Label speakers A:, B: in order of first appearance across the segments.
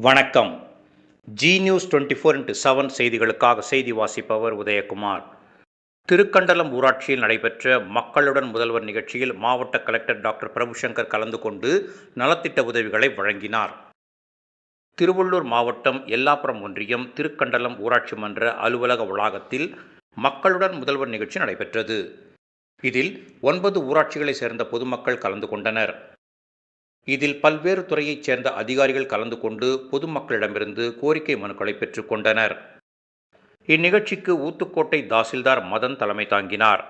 A: வணக்கம். G news twenty four into seven செய்திகளுக்காக செய்தி வாசிப்பவர் உதயகுமார். திருக்கண்டலம் ஊராட்சியில் நடைபெற்ற மக்களுடன் முதல்வர் நிகழ்ச்சியில் மாவட்ட கலெக்டர் டாக்டர் பிரபுசங்கர் கலந்து கொண்டு நலத்திட்ட உதவிகளை வழங்கினார். திருவள்ளூர் மாவட்டம் எல்லாப்புறம் ஒன்றியம் திருக்கண்டலம் ஊராட்சி மன்ற அலுவலக வளாகத்தில் மக்களுடன் முதல்வர் நிகழ்ச்சி நடைபெற்றது. இதில் ஒன்பது ஊராட்சிகளைச் சேர்ந்த பொதுமக்கள் கலந்து கொண்டனர். இதில் பல்வேறு துறையைச் சேர்ந்த அதிகாரிகள் கலந்து கொண்டு பொதுமக்களிடமிருந்து கோரிக்கை மனுக்களை பெற்றுக்கொண்டனர் இந்நிகழ்ச்சிக்கு ஊத்துக்கோட்டை தாசில்தார் மதன் தலைமை தாங்கினார்.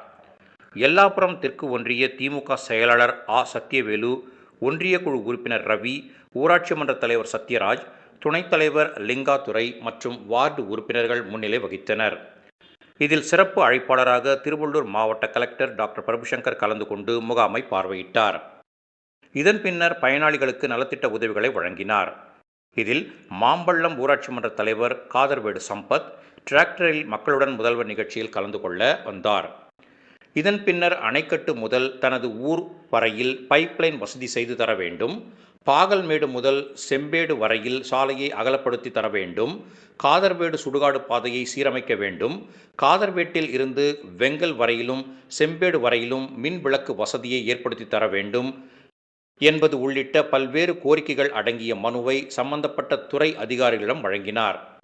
A: எல்லாப்புறம் தெற்கு ஒன்றிய திமுக செயலாளர் ஆ. சத்யவேலு ஒன்றிய குழு உறுப்பினர் ரவி ஊராட்சி மன்ற தலைவர் சத்யராஜ் துணைத் தலைவர் லிங்காதுரை மற்றும் வார்டு உறுப்பினர்கள் முன்னிலை வகித்தனர். இதில் சிறப்பு அழைப்பாளராக திருவள்ளூர் மாவட்ட கலெக்டர் டாக்டர் பிரபுசங்கர் கலந்து கொண்டு முகாமை பார்வையிட்டார். இதன் பின்னர் பயனாளிகளுக்கு நலத்திட்ட உதவிகளை வழங்கினார். இதில் மாம்பள்ளம் ஊராட்சி மன்ற தலைவர் காதர்வேடு சம்பத் டிராக்டரில் மக்களுடன் முதல்வர் நிகழ்ச்சியில் கலந்து கொள்ள வந்தார். இதன் பின்னர் அணைக்கட்டு முதல் தனது ஊர் வரையில் பைப்லைன் வசதி செய்து தர வேண்டும். பாகல்மேடு முதல் செம்பேடு வரையில் சாலையை அகலப்படுத்தி தர வேண்டும். காதர்வேடு சுடுகாடு பாதையை சீரமைக்க வேண்டும். காதர்வேட்டில் இருந்து வெங்கல் வரையிலும் செம்பேடு வரையிலும் மின் விளக்கு வசதியை ஏற்படுத்தி தர வேண்டும். என்பது உள்ளிட்ட பல்வேறு கோரிக்கைகள் அடங்கிய மனுவை சம்பந்தப்பட்ட துறை அதிகாரிகளிடம் வழங்கினார்.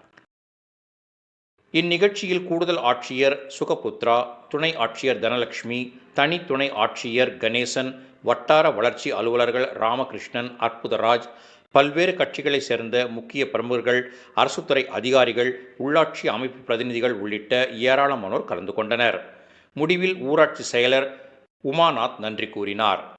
A: இந்நிகழ்ச்சியில் கூடுதல் ஆட்சியர் சுகபுத்ரா துணை ஆட்சியர் தனலட்சுமி தனி துணை ஆட்சியர் கணேசன் வட்டார வளர்ச்சி அலுவலர்கள் ராமகிருஷ்ணன் அற்புதராஜ் பல்வேறு கட்சிகளைச் சேர்ந்த முக்கிய பிரமுகர்கள் அரசுத்துறை அதிகாரிகள் உள்ளாட்சி அமைப்பு பிரதிநிதிகள் உள்ளிட்ட ஏராளமானோர் கலந்து கொண்டனர். முடிவில் ஊராட்சி செயலர் உமாநாத் நன்றி கூறினார்.